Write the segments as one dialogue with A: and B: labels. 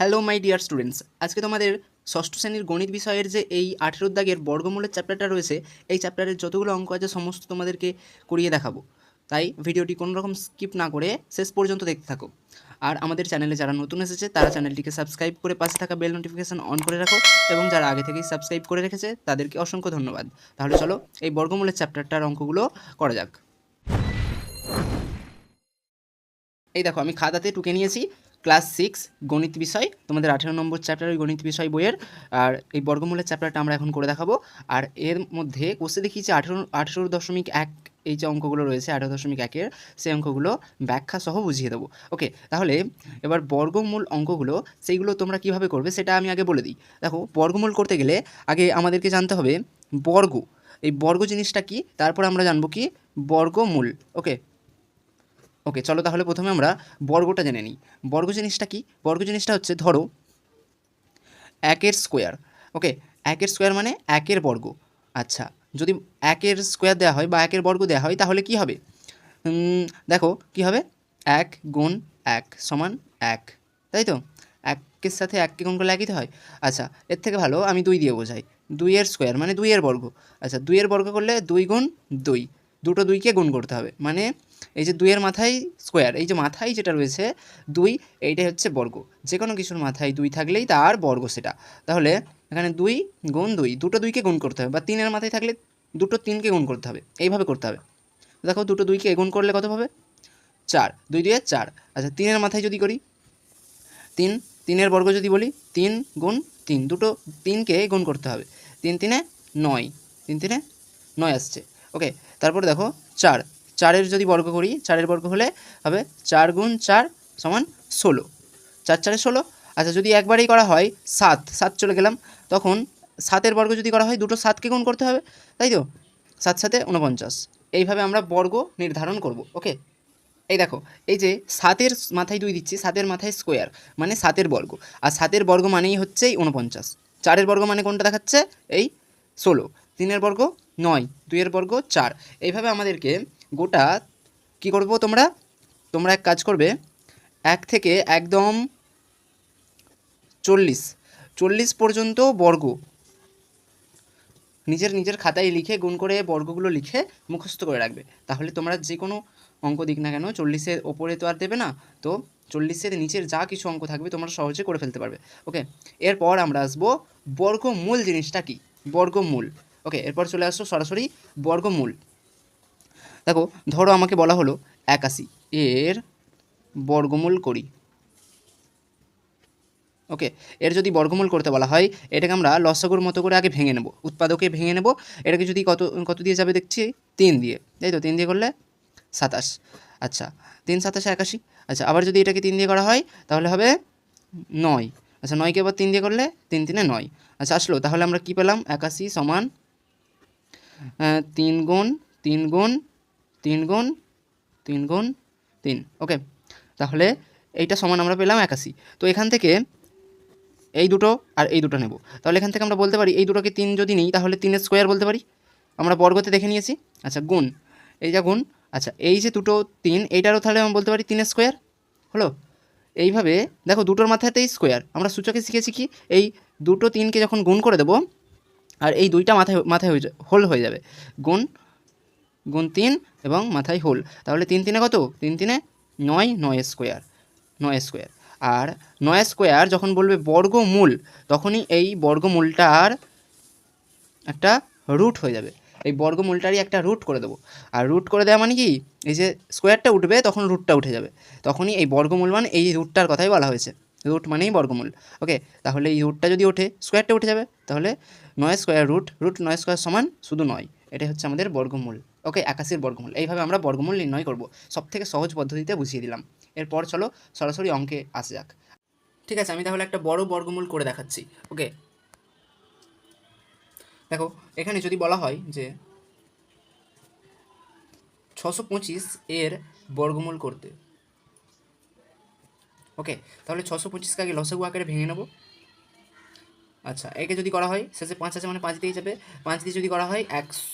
A: Hello my dear students আজকে তোমাদের ষষ্ঠ শ্রেণির গণিত বিষয়ের যে এই আঠেরোর দাগের বর্গমূলের চ্যাপ্টারটা রয়েছে, এই চ্যাপ্টারের যতগুলো অঙ্ক আছে সমস্ত তোমাদেরকে করিয়ে দেখাবো। তাই ভিডিওটি কোনো রকম স্কিপ না করে শেষ পর্যন্ত দেখতে থাকো। আর আমাদের চ্যানেলে যারা নতুন এসেছে, তারা চ্যানেলটিকে সাবস্ক্রাইব করে পাশে থাকা বেল নোটিফিকেশন অন করে রাখো এবং যারা আগে থেকেই সাবস্ক্রাইব করে রেখেছে, তাদেরকে অসংখ্য ধন্যবাদ। তাহলে চলো এই বর্গমূলের চ্যাপ্টারটার অঙ্কগুলো করা যাক। এই দেখো, আমি খাতাতে টুকে নিয়েছি। ক্লাস সিক্স, গণিত বিষয়, তোমাদের আঠেরো নম্বর চ্যাপ্টার ওই গণিত বিষয় বইয়ের, আর এই বর্গমূলের চ্যাপ্টারটা আমরা এখন করে দেখাবো। আর এর মধ্যে কোষে দেখিয়েছি আঠেরো আঠেরো দশমিক এক, এই যে অঙ্কগুলো রয়েছে, আঠেরো দশমিক একের সেই অঙ্কগুলো ব্যাখ্যা সহ বুঝিয়ে দেবো। ওকে, তাহলে এবার বর্গমূল অঙ্কগুলো, সেইগুলো তোমরা কীভাবে করবে সেটা আমি আগে বলে দিই। দেখো, বর্গমূল করতে গেলে আগে আমাদেরকে জানতে হবে বর্গ। এই বর্গ জিনিসটা কি? তারপর আমরা জানব কি? বর্গমূল। ওকে ওকে চলো তাহলে প্রথমে আমরা বর্গটা জেনে নিই। বর্গ জিনিসটা কি? বর্গ জিনিসটা হচ্ছে, ধরো, একের স্কোয়ার ওকে একের স্কোয়ার মানে একের বর্গ। আচ্ছা যদি একের স্কোয়ার দেওয়া হয় বা একের বর্গ দেওয়া হয়, তাহলে কি হবে? দেখো, কি হবে? এক গুণ এক সমান এক। তাই তো? একের সাথে এককে গুণ করলে একই তো হয়? আচ্ছা এর থেকে ভালো, আমি দুই দিয়ে বোঝাই। দুইয়ের স্কোয়ার মানে দুইয়ের বর্গ। আচ্ছা দুইয়ের বর্গ করলে দুই গুণ দুই। দুটো দুইকে গুণ করতে হবে। মানে এই যে দুইয়ের মাথায় স্কোয়ার এই যে মাথায় যেটা রয়েছে দুই, এইটাই হচ্ছে বর্গ। যে কোনো কিছুর মাথায় দুই থাকলেই তার বর্গ সেটা। তাহলে এখানে দুই গুণ দুই, দুটো দুইকে গুণ করতে হবে। বা তিনের মাথায় থাকলে দুটো তিনকে গুণ করতে হবে। এইভাবে করতে হবে। দেখো, দুটো দুইকে গুণ করলে কত হবে? চার। দুই দুয়ে চার। আচ্ছা তিনের মাথায় যদি করি, তিন, তিনের বর্গ যদি বলি, তিন গুণ তিন, দুটো তিনকে গুণ করতে হবে। তিন তিনে নয়। তিন তিনে নয় আসছে। ওকে তারপর দেখো, চার। চারের যদি বর্গ করি, চারের বর্গ হলে হবে চার গুণ চার সমান ষোলো। চার চারে ষোলো। আচ্ছা যদি একবারেই করা হয় সাত সাত চলে গেলাম, তখন সাতের বর্গ যদি করা হয়, দুটো সাতকে গুণ করতে হবে, তাই তো? সাত সাতে উনপঞ্চাশ এইভাবে আমরা বর্গ নির্ধারণ করব, ওকে? এই দেখো, এই যে সাতের মাথায় দুই দিচ্ছি, সাতের মাথায় স্কোয়ার মানে সাতের বর্গ। আর সাতের বর্গ মানেই হচ্ছে এই উনপঞ্চাশ চারের বর্গ মানে কোনটা দেখাচ্ছে? এই ষোলো। তিনের বর্গ নয়, দুইয়ের বর্গ চার। এইভাবে আমাদেরকে গোটা কি করব তোমরা? তোমরা এক কাজ করবে, এক থেকে একদম চল্লিশ চল্লিশ পর্যন্ত বর্গ। নিজের নিজের খাতায় লিখে, গুণ করে বর্গগুলো লিখে মুখস্থ করে রাখবে। তাহলে তোমরা যে কোনো অঙ্ক দিক না কেন, চল্লিশের ওপরে তো আর দেবে না। তো চল্লিশের নিচের যা কিছু অঙ্ক থাকবে তোমরা সহজে করে ফেলতে পারবে। ওকে, এরপর আমরা আসব বর্গমূল জিনিসটা কি? বর্গমূল। ওকে, এরপর চলে আসছো সরাসরি বর্গমূল। দেখো, ধরো আমাকে বলা হলো একাশি। এর বর্গমূল করি। ওকে, এর যদি বর্গমূল করতে বলা হয়, এটাকে আমরা লসাগুর মতো করে আগে ভেঙে নেব। উৎপাদকে ভেঙে নেব। এটাকে যদি কত কত দিয়ে যাবে দেখছি? তিন দিয়ে। তাই তো, তিন দিয়ে করলে সাতাশ। আচ্ছা তিন সাতাশে, একাশি। আচ্ছা আবার যদি এটাকে তিন দিয়ে করা হয়, তাহলে হবে নয়। আচ্ছা নয়কে আবার তিন দিয়ে করলে তিন তিনে নয়। আচ্ছা আসলো। তাহলে আমরা কি পেলাম? একাশি সমান তিন গুণ তিন গুণ তিন গুণ তিন গুণ, তিন। ওকে, তাহলে এইটা সমান আমরা পেলাম একাশি। তো এখান থেকে এই দুটো আর এই দুটো নেব। তাহলে এখান থেকে আমরা বলতে পারি এই দুটোকে তিন যদি নিই, তাহলে তিনের স্কোয়ার বলতে পারি? আমরা বর্গতে দেখে নিয়েছি। আচ্ছা গুণ এই যা গুণ আচ্ছা এই যে দুটো তিন, এইটারও তাহলে আমরা বলতে পারি তিনের স্কোয়ার। হলো? এইভাবে, দেখো দুটোর মাথাতেই স্কোয়ার। আমরা সূচকে শিখেছি কি? এই দুটো তিনকে যখন গুণ করে দেবো, আর এই দুইটা মাথায় মাথায় হয়ে হোল হয়ে যাবে। গুণ গুণ তিন এবং মাথায় হোল। তাহলে তিন তিনে কত? তিন তিনে নয় নয় স্কোয়ার নয় স্কোয়ার। আর নয় স্কোয়ার যখন বলবে বর্গমূল, তখনই এই বর্গমূলটার একটা রুট হয়ে যাবে। এই বর্গমূলটারই একটা রুট করে দেবো। আর রুট করে দেওয়া মানে কি? এই যে স্কোয়ারটা উঠবে, তখন রুটটা উঠে যাবে। তখনই এই বর্গমূল মানে এই রুটটার কথাই বলা হয়েছে। রুট মানেই বর্গমূল। ওকে, তাহলে এই রুটটা যদি ওঠে, স্কোয়ারটা উঠে যাবে। তাহলে নয় স্কোয়ার রুট রুট নয় স্কোয়ার সমান শুধু নয়। এটাই হচ্ছে আমাদের বর্গমূল। ওকে, একাশির বর্গমূল। এইভাবে আমরা বর্গমূল নির্ণয় করব। সব থেকে সহজ পদ্ধতিতে বুঝিয়ে দিলাম। এরপর চলো সরাসরি অঙ্কে আসা যাক। ঠিক আছে, আমি তাহলে একটা বড় বর্গমূল করে দেখাচ্ছি। ওকে। দেখো, এখানে যদি বলা হয় যে ছশো পঁচিশ এর বর্গমূল করতে। ওকে, তাহলে ছশো পঁচিশকে আগে লসাগু আকারে ভেঙে নেব। আচ্ছা একে যদি করা হয়, শেষে পাঁচ আছে মানে পাঁচ দিয়ে যাবে। পাঁচ দিয়ে যদি করা হয়, একশো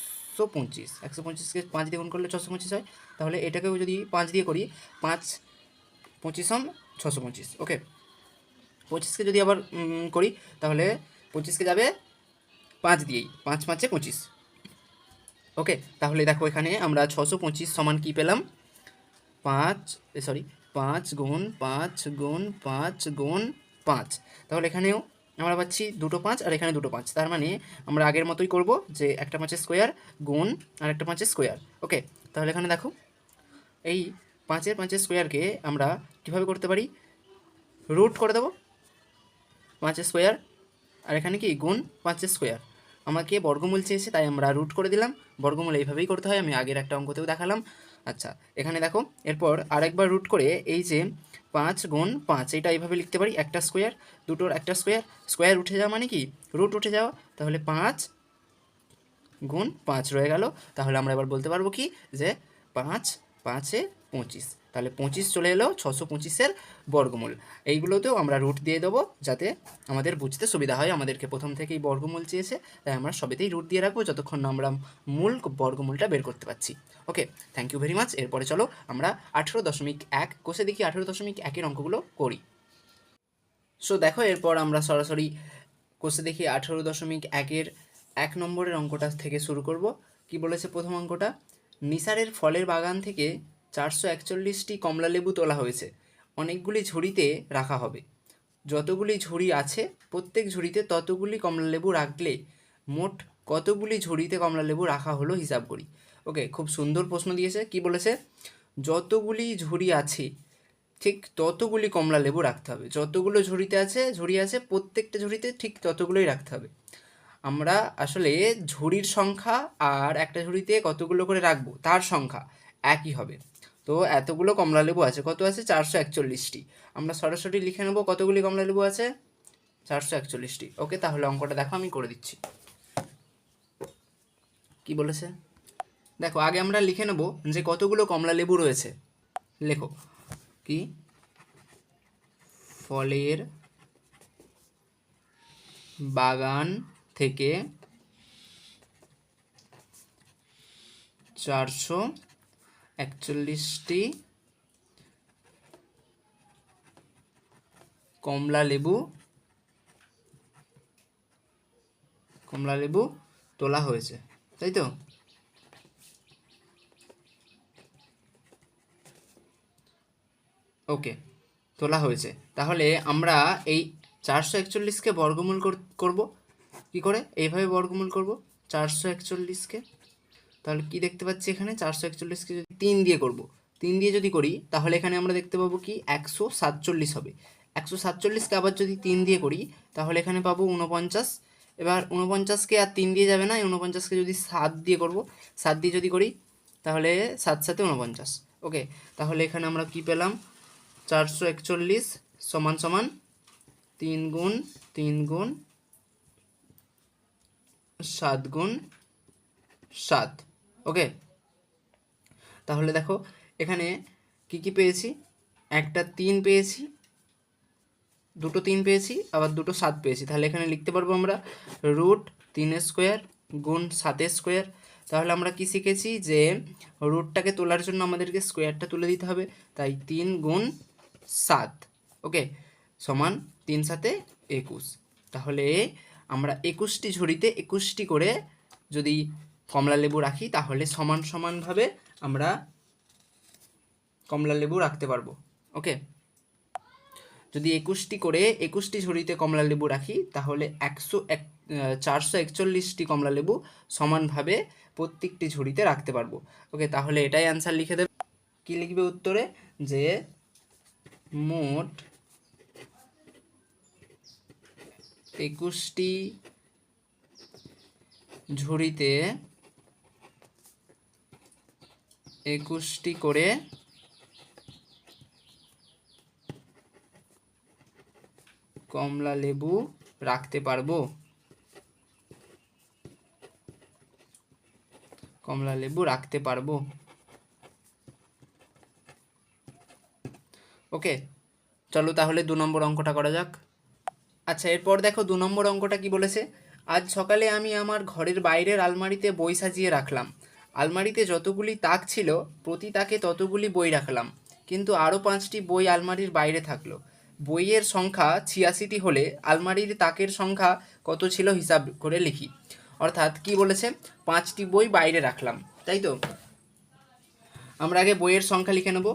A: পঁচিশ। একশো পঁচিশকে পাঁচ দিয়ে গুণ করলে ছশো পঁচিশ হয়। তাহলে এটাকেও যদি পাঁচ দিয়ে করি, পাঁচ পঁচিশ সম ছশো পঁচিশ। ওকে? পঁচিশকে যদি আবার করি, তাহলে পঁচিশকে যাবে পাঁচ দিয়েই। পাঁচ পাঁচে পঁচিশ। ওকে? তাহলে দেখো এখানে আমরা ছশো পঁচিশ সমান কী পেলাম? পাঁচ সরি, পাঁচ গুণ পাঁচ গুণ পাঁচ গুণ পাঁচ। তাহলে এখানেও আমরা পাচ্ছি দুটো পাঁচ আর এখানে দুটো পাঁচ। তার মানে আমরা আগের মতোই করব যে একটা পাঁচের স্কোয়ার গুণ আর একটা পাঁচের স্কোয়ার ওকে তাহলে এখানে দেখো, এই পাঁচের পাঁচের স্কোয়ারকে আমরা কীভাবে করতে পারি? রুট করে দেবো পাঁচের স্কোয়ার আর এখানে কি? গুণ পাঁচের স্কোয়ার আমাকে বর্গমূল চেয়েছে, তাই আমরা রুট করে দিলাম। বর্গমূল এইভাবেই করতে হয়, আমি আগের একটা অঙ্কতেও দেখালাম। আচ্ছা এখানে দেখো, এরপর আরেকবার রুট করে এই যে পাঁচ গুণ পাঁচ, এটা এইভাবে লিখতে পারি, একটা স্কোয়ার দুটোর একটা স্কোয়ার স্কোয়ার উঠে যাওয়া মানে কি? রুট উঠে যাওয়া, তাহলে পাঁচ গুণ পাঁচ রয়ে গেল, তাহলে আমরা এবার বলতে পারব কি? যে পাঁচ, পাঁচে পঁচিশ। তাহলে পঁচিশ চলে এলো ছশো পঁচিশের বর্গমূল। এইগুলোতেও আমরা রুট দিয়ে দেবো যাতে আমাদের বুঝতে সুবিধা হয়, আমাদেরকে প্রথম থেকেই বর্গমূল চেয়েছে, তাই আমরা সবেতেই রুট দিয়ে রাখব যতক্ষণ না আমরা মূল বর্গমূলটা বের করতে পারছি। Okay thank you very much এরপরে চলো আমরা আঠেরো দশমিক এক, কোষে দেখি আঠেরো দশমিক একের অঙ্কগুলো করি। সো দেখো এরপর আমরা সরাসরি কোষে দেখি আঠেরো দশমিক একের এক নম্বরের অঙ্কটা থেকে শুরু করব। কি বলেছে প্রথম অঙ্কটা? নিসারের ফলের বাগান থেকে চারশো একচল্লিশটি কমলালেবু তোলা হয়েছে। অনেকগুলি ঝুড়িতে রাখা হবে। যতগুলি ঝুড়ি আছে, প্রত্যেক ঝুড়িতে ততগুলি কমলালেবু রাখলে মোট কতগুলি ঝুড়িতে কমলালেবু রাখা হলো হিসাব করি। ওকে, খুব সুন্দর প্রশ্ন দিয়েছে। কি বলেছে? যতগুলি ঝুড়ি আছে, ঠিক ততগুলি কমলা লেবু রাখতে হবে। যতগুলো ঝুড়িতে আছে, ঝুড়ি আছে, প্রত্যেকটা ঝুড়িতে ঠিক ততগুলোই রাখতে হবে। আমরা আসলে ঝুড়ির সংখ্যা আর একটা ঝুড়িতে কতগুলো করে রাখব, তার সংখ্যা একই হবে। তো এতগুলো কমলা লেবু আছে। কত আছে? চারশো একচল্লিশটি। আমরা সরাসরি লিখে নেব কতগুলি কমলা লেবু আছে? চারশো একচল্লিশটি। ওকে, তাহলে অঙ্কটা দেখো, আমি করে দিচ্ছি। কি বলেছে? দেখো, আগে আমরা লিখে নেব যে কতগুলো কমলা লেবু রয়েছে। লেখো। কি? ফলের বাগান থেকে চারশো একচল্লিশটি কমলা লেবু কমলা লেবু তোলা হয়েছে, তাই তো? ওকে, তোলা হয়েছে। তাহলে আমরা এই চারশো একচল্লিশকে বর্গমূল কর- করব। কি করে? এইভাবে বর্গমূল করব। চারশো একচল্লিশকে তাহলে কি দেখতে পাচ্ছি এখানে? চারশো একচল্লিশকে যদি তিন দিয়ে করব, তিন দিয়ে যদি করি, তাহলে এখানে আমরা দেখতে পাবো কি? একশো সাতচল্লিশ হবে। একশো সাতচল্লিশকে আবার যদি তিন দিয়ে করি, তাহলে এখানে পাবো উনপঞ্চাশ এবার উনপঞ্চাশকে আর তিন দিয়ে যাবে না উনপঞ্চাশকে যদি সাত দিয়ে করব, সাত দিয়ে যদি করি, তাহলে সাত সাথে উনপঞ্চাশ ওকে, তাহলে এখানে আমরা কি পেলাম? চারশো একচল্লিশ সমান সমান তিন গুণ তিন গুণ, সাত গুণ, সাত। ওকে? তাহলে দেখো, এখানে কি কি পেয়েছি? একটা তিন পেয়েছি, দুটো তিন পেয়েছি, আবার দুটো সাত পেয়েছি। তাহলে এখানে লিখতে পারব আমরা রুট তিনের স্কোয়ার গুণ সাতের স্কোয়ার। তাহলে আমরা কি শিখেছি? যে রুটটাকে তোলার জন্য আমাদেরকে স্কোয়ারটা তুলে দিতে হবে। তাই তিন গুণ সাত, ওকে? সমান তিন সাথে একুশ। তাহলে আমরা একুশটি ঝুড়িতে একুশটি করে যদি কমলা লেবু রাখি, তাহলে সমান সমানভাবে আমরা কমলা লেবু রাখতে পারব। ওকে? যদি একুশটি করে, একুশটি ঝুড়িতে কমলা লেবু রাখি, তাহলে একশো এক চারশো একচল্লিশটি কমলা লেবু সমানভাবে প্রত্যেকটি ঝুড়িতে রাখতে পারব। ওকে, তাহলে এটাই অ্যান্সার লিখে দেবে। কী লিখবে উত্তরে? যে মোট একুশটি ঝুড়িতে একুশটি করে কমলা লেবু রাখতে পারব? কমলা লেবু রাখতে পারব। ওকে, চলো তাহলে দু নম্বর অঙ্কটা করা যাক। আচ্ছা এরপর দেখো দু নম্বর অঙ্কটা কি বলেছে? আজ সকালে আমি আমার ঘরের বাইরের আলমারিতে বই সাজিয়ে রাখলাম। আলমারিতে যতগুলি তাক ছিল, প্রতি তাকে ততগুলি বই রাখলাম। কিন্তু আরও পাঁচটি বই আলমারির বাইরে থাকল। বইয়ের সংখ্যা ছিয়াশিটি হলে আলমারির তাকের সংখ্যা কত ছিল হিসাব করে লিখি। অর্থাৎ কি বলেছে? পাঁচটি বই বাইরে রাখলাম, তাই তো? আমরা আগে বইয়ের সংখ্যা লিখে নেব।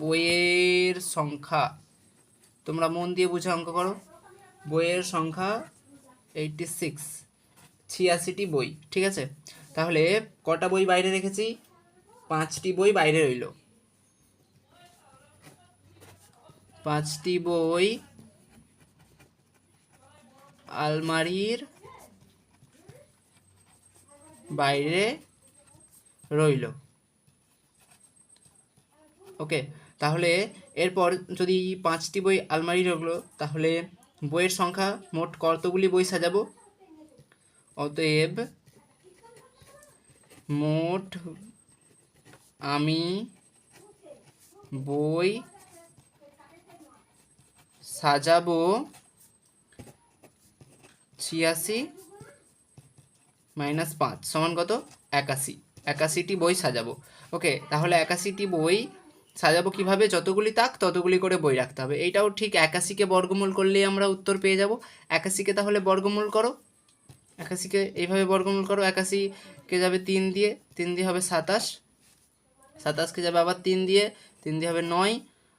A: বইয়ের সংখ্যা, তোমরা মন দিয়ে বুঝে অঙ্ক করো। বইয়ের সংখ্যা এইটটি সিক্স ছিয়াশিটি বই, ঠিক আছে? তাহলে কটা বই বাইরে রেখেছি? পাঁচটি বই বাইরে রইল। পাঁচটি বই আলমারির বাইরে রইল। ওকে, তাহলে এরপর যদি পাঁচটি বই আলমারি রইল, তাহলে বইয়ের সংখ্যা মোট কতগুলি বই সাজাবো? অতএব মোট আমি বই সাজাবো ছিয়াশি মাইনাস পাঁচ সমান কত? একাশি। একাশিটি বই সাজাবো। ওকে, তাহলে একাশিটি বই সাজাবো কীভাবে? যতগুলি তাক, ততগুলি করে বই রাখতে হবে। এইটাও ঠিক একাশিকে বর্গমূল করলেই আমরা উত্তর পেয়ে যাব। একাশিকে তাহলে বর্গমূল করো। একাশিকে এইভাবে বর্গমূল করো, একাশিকে যাবে তিন দিয়ে তিন দিয়ে হবে সাতাশ। সাতাশকে যাবে আবার তিন দিয়ে তিন দিয়ে হবে নয়,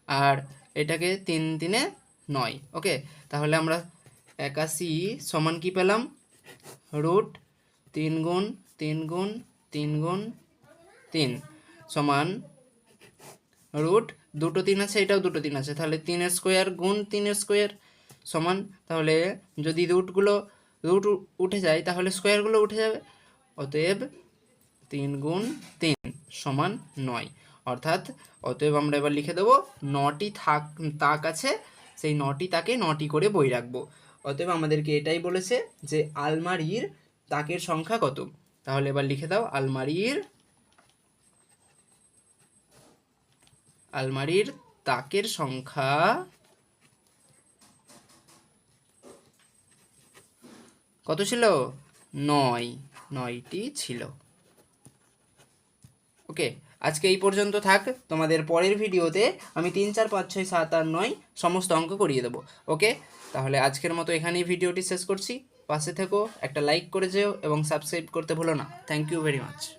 A: আর এটাকে তিন তিনে নয়। ওকে? তাহলে আমরা একাশি সমান কি পেলাম? রুট তিন গুণ তিন গুণ তিন গুণ, তিন সমান রুট দুটো তিন আছে, এটাও দুটো তিন আছে। তাহলে তিনের স্কোয়ার গুণ তিনের স্কোয়ার সমান। তাহলে যদি রুটগুলো রুট উঠে যায়, তাহলে স্কোয়ারগুলো উঠে যাবে। অতএব তিন গুণ তিন সমান নয়। অর্থাৎ অতএব আমরা এবার লিখে দেবো, নটি থাক, তাক আছে, সেই নটি তাকে নটি করে বই রাখব। অতএব আমাদেরকে এটাই বলেছে যে আলমারির তাকের সংখ্যা কত? তাহলে এবার লিখে দাও, আলমারির আলমারির তাকের সংখ্যা কত ছিল? নয়। নয়টি ছিল। ওকে, আজকে এই পর্যন্ত থাক। তোমাদের পরের ভিডিওতে আমি তিন, চার, পাঁচ, ছয়, সাত, আট, নয় সমস্ত অঙ্ক করিয়ে দেবো। ওকে, তাহলে আজকের মতো এখানেই ভিডিওটি শেষ করছি। পাশে থেকো, একটা লাইক করে যেও এবং সাবস্ক্রাইব করতে ভুলো না। Thank you very much